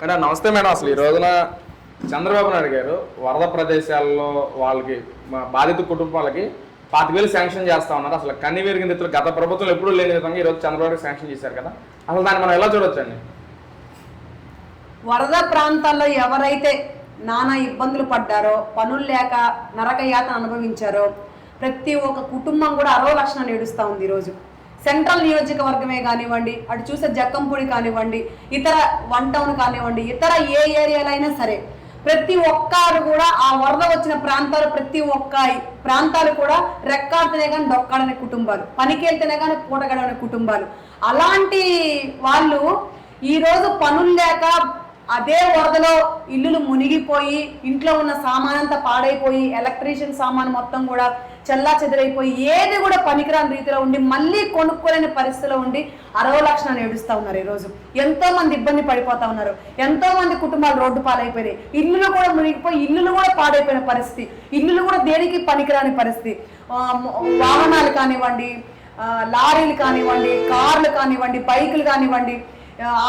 కానీ నమస్తే మేడం అసలు ఈ రోజున చంద్రబాబు నాయుడు గారు వరద ప్రదేశాల్లో వాళ్ళకి మా బాధిత కుటుంబాలకి పాతిక శాంక్షన్ చేస్తా ఉన్నారు. అసలు కన్ని విరిగిన రీతిలో గత ప్రభుత్వం ఎప్పుడూ లేని విధంగా ఈరోజు చంద్రబాబు శాంక్షన్ చేశారు కదా. అసలు దాన్ని మనం ఎలా చూడొచ్చండి? వరద ప్రాంతాల్లో ఎవరైతే నానా ఇబ్బందులు పడ్డారో పనులు లేక నరక అనుభవించారో ప్రతి ఒక్క కుటుంబం కూడా అరవ లక్షణాన్ని ఏడుస్తూ ఉంది ఈరోజు సెంట్రల్ నియోజకవర్గమే కానివ్వండి అటు చూసే జక్కంపూడి కానివ్వండి ఇతర వన్ టౌన్ కానివ్వండి ఇతర ఏ ఏరియాలైనా సరే ప్రతి ఒక్కరు కూడా ఆ వరద వచ్చిన ప్రాంతాలు ప్రతి ఒక్క ప్రాంతాలు కూడా రెక్కాడితేనే కానీ దొక్కాడనే కుటుంబాలు పనికెళ్తేనే కానీ పూటగడనే కుటుంబాలు. అలాంటి వాళ్ళు ఈరోజు పనులు లేక అదే వరదలో ఇల్లులు మునిగిపోయి ఇంట్లో ఉన్న సామానంతా పాడైపోయి ఎలక్ట్రీషియన్ సామాన్ మొత్తం కూడా చెల్లా చెదిరైపోయి ఏది కూడా పనికిరాని రీతిలో ఉండి మళ్ళీ కొనుక్కోలేని పరిస్థితిలో ఉండి అరవ లక్షణాలు ఏడుస్తూ ఉన్నారు ఈరోజు. ఎంతో మంది ఇబ్బంది పడిపోతా ఉన్నారు. ఎంతో మంది కుటుంబాలు రోడ్డు పాలైపోయినాయి. ఇల్లులు కూడా మునిగిపోయి ఇల్లులు కూడా పాడైపోయిన పరిస్థితి. ఇల్లులు కూడా దేనికి పనికిరాని పరిస్థితి? వాహనాలు కానివ్వండి లారీలు కానివ్వండి కార్లు కానివ్వండి బైకులు కానివ్వండి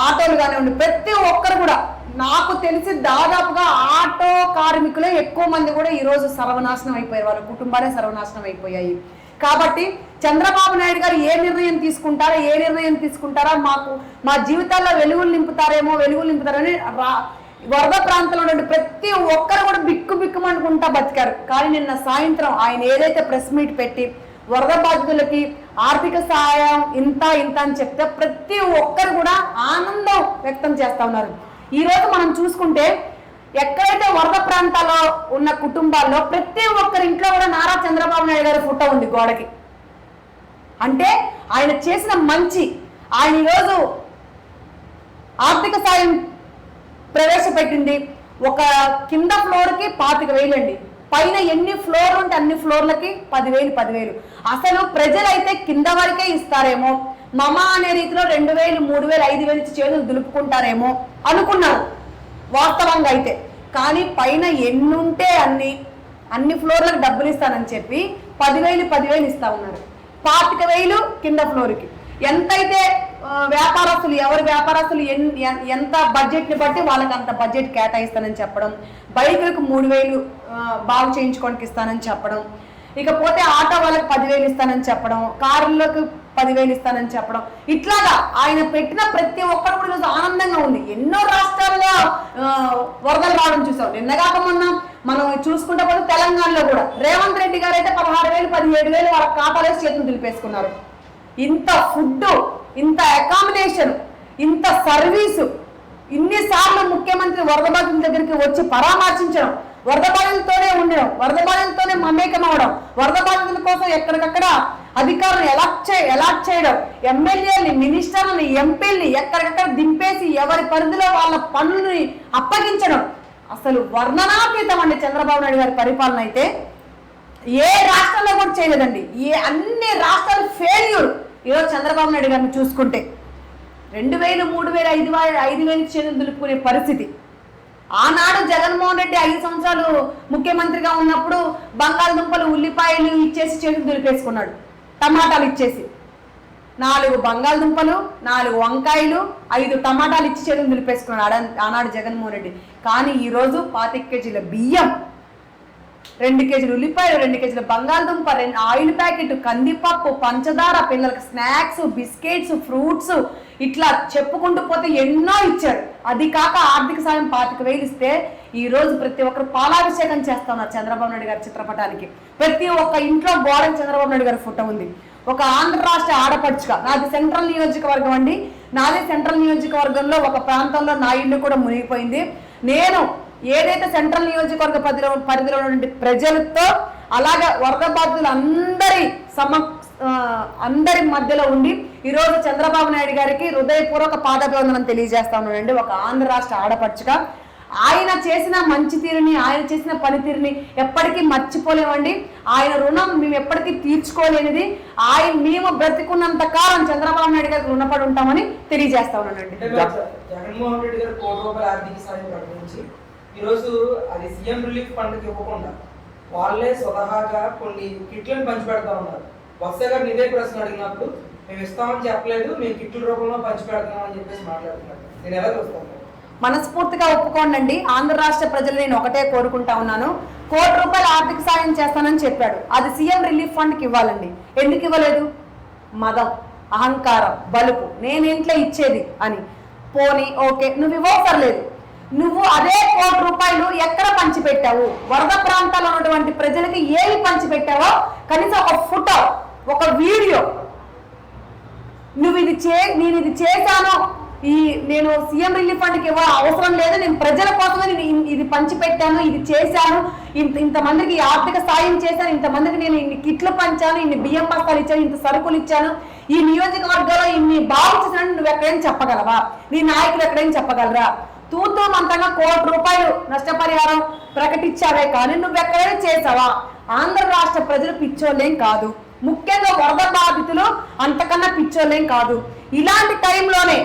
ఆటోలు కానివ్వండి ప్రతి ఒక్కరు కూడా నాకు తెలిసి దాదాపుగా ఆటో కార్మికులే ఎక్కువ మంది కూడా ఈరోజు సర్వనాశనం అయిపోయారు. వాళ్ళ కుటుంబాలే సర్వనాశనం అయిపోయాయి. కాబట్టి చంద్రబాబు నాయుడు గారు ఏ నిర్ణయం తీసుకుంటారా ఏ నిర్ణయం తీసుకుంటారా మాకు మా జీవితాల్లో వెలుగులు నింపుతారేమో వెలుగులు నింపుతారని వరద ప్రాంతంలో ఉన్నటువంటి ప్రతి ఒక్కరు కూడా బిక్కు బిక్కుమనుకుంటా బతికారు. కానీ నిన్న సాయంత్రం ఆయన ఏదైతే ప్రెస్ మీట్ పెట్టి వరద బాధితులకి ఆర్థిక సహాయం ఇంత ఇంత అని చెప్తే ప్రతి ఒక్కరు కూడా ఆనందం వ్యక్తం చేస్తా ఉన్నారు. ఈరోజు మనం చూసుకుంటే ఎక్కడైతే వరద ప్రాంతాల్లో ఉన్న కుటుంబాల్లో ప్రతి ఒక్కరి ఇంట్లో కూడా నారా చంద్రబాబు నాయుడు గారి ఫోటో ఉంది గోడకి. అంటే ఆయన చేసిన మంచి ఆయన ఈరోజు ఆర్థిక సాయం ప్రవేశపెట్టింది. ఒక కింద ఫ్లోర్కి పాతిక వేలండి. పైన ఎన్ని ఫ్లోర్ ఉంటే అన్ని ఫ్లోర్లకి పదివేలు పదివేలు. అసలు ప్రజలైతే కింద వరకే ఇస్తారేమో? మమ అనే రీతిలో రెండు వేలు మూడు వేలు ఐదు వేలు ఇచ్చి చేతులు దులుపుకుంటారేమో అనుకున్నారు. వాస్తవంగా అయితే. కానీ పైన ఎన్నుంటే అన్ని అన్ని ఫ్లోర్లకు డబ్బులు ఇస్తానని చెప్పి పదివేలు పదివేలు ఇస్తా ఉన్నారు. పాతిక వేలు కింద ఫ్లోర్కి. ఎంతైతే వ్యాపారస్తులు ఎవరి వ్యాపారస్తులు ఎన్- ఎంత బడ్జెట్ని బట్టి వాళ్ళకి అంత బడ్జెట్ కేటాయిస్తానని చెప్పడం బైకులకు మూడు వేలు బాగు చేయించుకోవడానికి ఇస్తానని చెప్పడం ఇకపోతే ఆటో వాళ్ళకి పదివేలు ఇస్తానని చెప్పడం కార్లకు పదివేలు ఇస్తానని చెప్పడం ఇట్లాగా ఆయన పెట్టిన ప్రతి ఒక్కరు కూడా ఈరోజు ఆనందంగా ఉంది. ఎన్నో రాష్ట్రాల్లో వరదలు రావడం చూసాం. నిన్న మొన్న మనం చూసుకుంటే పోతే తెలంగాణలో కూడా రేవంత్ రెడ్డి గారు అయితే పదహారు వేలు పదిహేడు వేలు వాళ్ళ ఖాతాలో చేతులు దులిపేసుకున్నారు. ఇంత ఫుడ్ ఇంత అకామిడేషన్ ఇంత సర్వీసు ఇన్నిసార్లు ముఖ్యమంత్రి వరద బాధితుల దగ్గరికి వచ్చి పరామర్శించడం వరద బాధితులతోనే ఉండడం వరద బాధితులతోనే మమేకం అవడం వరద బాధితుల కోసం ఎక్కడికక్కడ అధికారులు ఎలాక్ట్ చే ఎలాక్ట్ చేయడం ఎమ్మెల్యేలని మినిస్టర్లని ఎంపీలని ఎక్కడికక్కడ దింపేసి ఎవరి పరిధిలో వాళ్ళ పనులని అప్పగించడం. అసలు వర్ణనాతీతం అండి చంద్రబాబు నాయుడు గారి పరిపాలన అయితే. ఏ రాష్ట్రంలో కూడా చేయలేదండి. ఏ అన్ని రాష్ట్రాలు ఫెయిల్యూర్ ఈరోజు చంద్రబాబు నాయుడు గారిని చూసుకుంటే రెండు వేలు మూడు వేలు ఐదు వేలు ఐదు వేలు చేతులు దులుపుకునే పరిస్థితి. ఆనాడు జగన్మోహన్ రెడ్డి ఐదు సంవత్సరాలు ముఖ్యమంత్రిగా ఉన్నప్పుడు బంగాళదుంపలు ఉల్లిపాయలు ఇచ్చేసి చేతులు దులిపేసుకున్నాడు. టమాటాలు ఇచ్చేసి. నాలుగు బంగాళదుంపలు నాలుగు వంకాయలు ఐదు టమాటాలు ఇచ్చి చేతులు దులిపేసుకున్నాడు ఆనాడు జగన్మోహన్ రెడ్డి. కానీ ఈరోజు పాతిక కేజీల బియ్యం రెండు కేజీలు ఉల్లిపాయలు రెండు కేజీల బంగాళదుంప రెండు ఆయిల్ ప్యాకెట్ కందిపప్పు పంచదార పిల్లలకి స్నాక్స్ బిస్కెట్స్ ఫ్రూట్స్ ఇట్లా చెప్పుకుంటూ పోతే ఎన్నో ఇచ్చారు అది కాక ఆర్థిక సాయం పాతిక వేలు ఇస్తే ఈ రోజు ప్రతి ఒక్కరు పాలాభిషేకం చేస్తున్నారు చంద్రబాబు నాయుడు గారి చిత్రపటానికి. ప్రతి ఒక్క ఇంట్లో గోడకి చంద్రబాబు నాయుడు గారి ఫోటో ఉంది. ఒక ఆంధ్ర రాష్ట్ర ఆడపడుచుగా నాది సెంట్రల్ నియోజకవర్గం అండి. నాదే సెంట్రల్ నియోజకవర్గంలో ఒక ప్రాంతంలో నా ఇల్లు కూడా మునిగిపోయింది. నేను ఏదైతే సెంట్రల్ నియోజకవర్గ పరిధిలో పరిధిలో ప్రజలతో అలాగే వరద బాధితులు అందరి సమ అందరి మధ్యలో ఉండి ఈరోజు చంద్రబాబు నాయుడు గారికి హృదయపూర్వక పాదాభివందనం తెలియజేస్తా ఉన్నానండి. ఒక ఆంధ్ర రాష్ట్ర ఆడపడుచుగా. ఆయన చేసిన మంచి తీరుని ఆయన చేసిన పనితీరుని ఎప్పటికీ మర్చిపోలేమండి. ఆయన రుణం మేము ఎప్పటికీ తీర్చుకోలేనిది. ఆయన మేము బ్రతికున్నంత కాలం చంద్రబాబు నాయుడు గారికి రుణపడి ఉంటామని తెలియజేస్తా ఉన్నానండి. జగన్మోహన్ రెడ్డి గారు కోటి రూపాయల ఆర్థిక సాయం ప్రకటించి ఈరోజు అది సీఎం రిలీఫ్ ఫండ్కి ఇవ్వకుండా వాళ్ళే స్వతహాగా కొన్ని కిట్లను పంచిపెడతా ఉన్నారు. వత్స గారు నిదే ప్రశ్న అడిగినప్పుడు మేము ఇస్తామని చెప్పలేదు మేము కిట్ల రూపంలో పంచిపెడతామని చెప్పేసి మాట్లాడుతున్నారు. నేను ఎలా చూస్తాను మనస్ఫూర్తిగా ఒప్పుకోండి ఆంధ్ర రాష్ట్ర ప్రజలు నేను ఒకటే కోరుకుంటా ఉన్నాను. కోటి రూపాయలు ఆర్థిక సాయం చేస్తానని చెప్పాడు. అది సీఎం రిలీఫ్ ఫండ్కి ఇవ్వాలండి. ఎందుకు ఇవ్వలేదు? మదం అహంకారం బలుపు. నేను ఇంట్లో ఇచ్చేది అని. పోనీ ఓకే నువ్వు ఇవ్వక్కర్లేదు నువ్వు అదే కోటి రూపాయలు ఎక్కడ పంచిపెట్టావు? వరద ప్రాంతాల్లో ఉన్నటువంటి ప్రజలకి ఏవి పంచిపెట్టావో? కనీసం ఒక ఫోటో ఒక వీడియో. నువ్వు ఇది చే నేను ఇది చేశాను. ఈ నేను సీఎం రిలీఫ్ ఫండ్కి ఇవ్వ అవసరం లేదు. నేను ప్రజల కోసమే నేను ఇది పంచిపెట్టాను ఇది చేశాను. ఇంత ఇంతమందికి ఆర్థిక సాయం చేశాను. ఇంతమందికి నేను ఇన్ని కిట్లు పంచాను ఇన్ని బియ్యం బస్తాలు ఇచ్చాను ఇంత సరుకులు ఇచ్చాను. ఈ నియోజకవర్గంలో ఇన్ని బాగు చేశాను నువ్వు ఎక్కడైనా చెప్పగలవా? నీ నాయకులు ఎక్కడైనా చెప్పగలరా? తూతూ మంతంగా కోటి రూపాయలు నష్టపరిహారం ప్రకటించావే కానీ నువ్వెక్కడైనా చేసావా ఆంధ్ర రాష్ట్ర ప్రజలు పిచ్చోళ్ళేం కాదు. ముఖ్యంగా వరద బాధితులు అంతకన్నా పిచ్చోళ్ళేం కాదు. ఇలాంటి టైంలోనే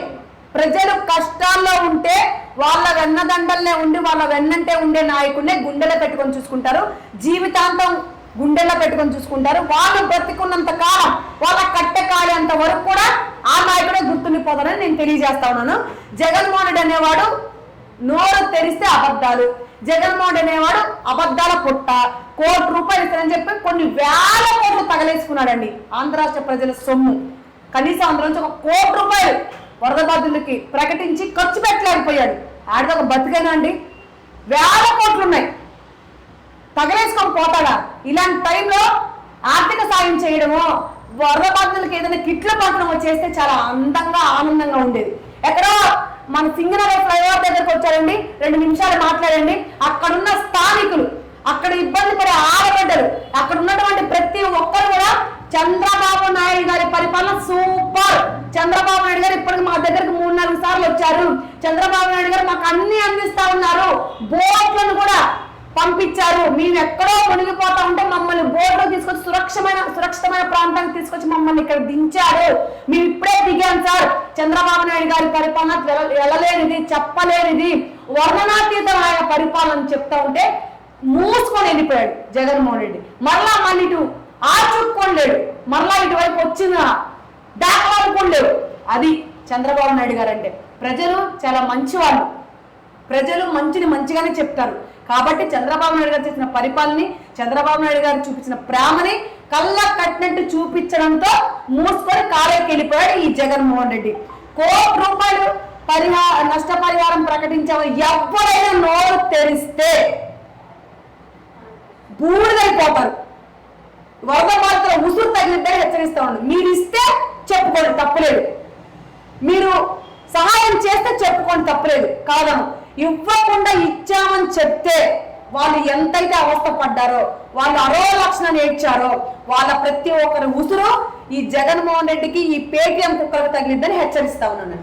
ప్రజలు కష్టాల్లో ఉంటే వాళ్ళ వెన్నదండల్నే ఉండి వాళ్ళ వెన్నంటే ఉండే నాయకుడినే గుండెలో పెట్టుకొని చూసుకుంటారు. జీవితాంతం గుండెల్లో పెట్టుకొని చూసుకుంటారు. వాళ్ళు బ్రతికున్నంత కాలం వాళ్ళ కట్టె కాలేంత వరకు కూడా ఆ నాయకుడే గుర్తుండిపోతారని నేను తెలియజేస్తా ఉన్నాను. జగన్మోహన్ రెడ్డి అనేవాడు నోరు తెరిస్తే అబద్ధాలు. జగన్మోహన్ అనేవాడు అబద్ధాల పుట్ట. కోటి రూపాయలు ఇస్తారని చెప్పి కొన్ని వేల కోట్లు తగలేసుకున్నాడండి. ఆంధ్ర రాష్ట్ర ప్రజల సొమ్ము. కనీసం అందులో నుంచి ఒక కోటి రూపాయలు వరద బాధితులకి ప్రకటించి ఖర్చు పెట్టలేకపోయాడు. ఆడిది ఒక బతికేనా అండి. వేల కోట్లు ఉన్నాయి. తగలేసుకొని పోతాడా? ఇలాంటి టైంలో ఆర్థిక సాయం చేయడము వరద బాధితులకి ఏదైనా కిట్ల పంచడం చేస్తే చాలా అందంగా ఆనందంగా ఉండేది. ఎక్కడో మన సింగనగర్ ఫ్లైఓవర్ దగ్గరకు వచ్చారండి. రెండు నిమిషాలు మాట్లాడండి. అక్కడున్న స్థానికులు అక్కడ ఇబ్బంది పడే ఆడబిడ్డలు అక్కడ ఉన్నటువంటి ప్రతి ఒక్కరు కూడా చంద్రబాబు నాయుడు గారి పరిపాలన సూపర్. చంద్రబాబు నాయుడు గారు ఇప్పటికి మా దగ్గరకు మూడు నాలుగు సార్లు వచ్చారు. చంద్రబాబు నాయుడు గారు మాకు అన్ని అందిస్తా ఉన్నారు. బోట్లను కూడా పంపించారు. మేము ఎక్కడో మునిగిపోతా ఉంటే మమ్మల్ని బోర్డులో తీసుకొచ్చి సురక్షమైన సురక్షితమైన ప్రాంతానికి తీసుకొచ్చి మమ్మల్ని ఇక్కడ దించారు. మేము ఇప్పుడే దిగాం సార్. చంద్రబాబు నాయుడు గారి పరిపాలన వెల- వెళ్ళలేనిది చెప్పలేనిది వర్ణనాతీతమైన ఆయన పరిపాలన చెప్తా ఉంటే మూసుకొని వెళ్ళిపోయాడు జగన్మోహన్ రెడ్డి. మరలా మళ్ళీ ఇటు ఆచుక్కోలేడు మరలా ఇటువైపు వచ్చిన దాఖలాడుకోలేడు అది చంద్రబాబు నాయుడు గారు అంటే. ప్రజలు చాలా మంచి వాళ్ళు ప్రజలు మంచిని మంచిగానే చెప్తారు. కాబట్టి చంద్రబాబు నాయుడు గారు చేసిన పరిపాలనని చంద్రబాబు నాయుడు గారు చూపించిన ప్రేమని కళ్ళ కట్టినట్టు చూపించడంతో మూసుకొని కాలేకి వెళ్ళిపోయాడు ఈ జగన్మోహన్ రెడ్డి. కోటి రూపాయలు పరిహార నష్టపరిహారం ప్రకటించాము ఎవరైనా నోరు తెరిస్తే బూడిదైపోతారు వరద బాధితుల ఉసురు తగిలిద్దని హెచ్చరిస్తా ఉండు మీరు ఇస్తే చెప్పుకోండి తప్పలేదు. మీరు సహాయం చేస్తే చెప్పుకోండి తప్పలేదు. కాదను ఇవ్వకుండా ఇచ్చామని చెప్తే వాళ్ళు ఎంతైతే అవస్థ పడ్డారో వాళ్ళు అరో లక్షణాన్ని ఏడ్చారో వాళ్ళ ప్రతి ఒక్కరి ఉసురు ఈ జగన్మోహన్ రెడ్డికి ఈ పేటిఎం కుక్కలకు తగిలిద్దని హెచ్చరిస్తా ఉన్నాను.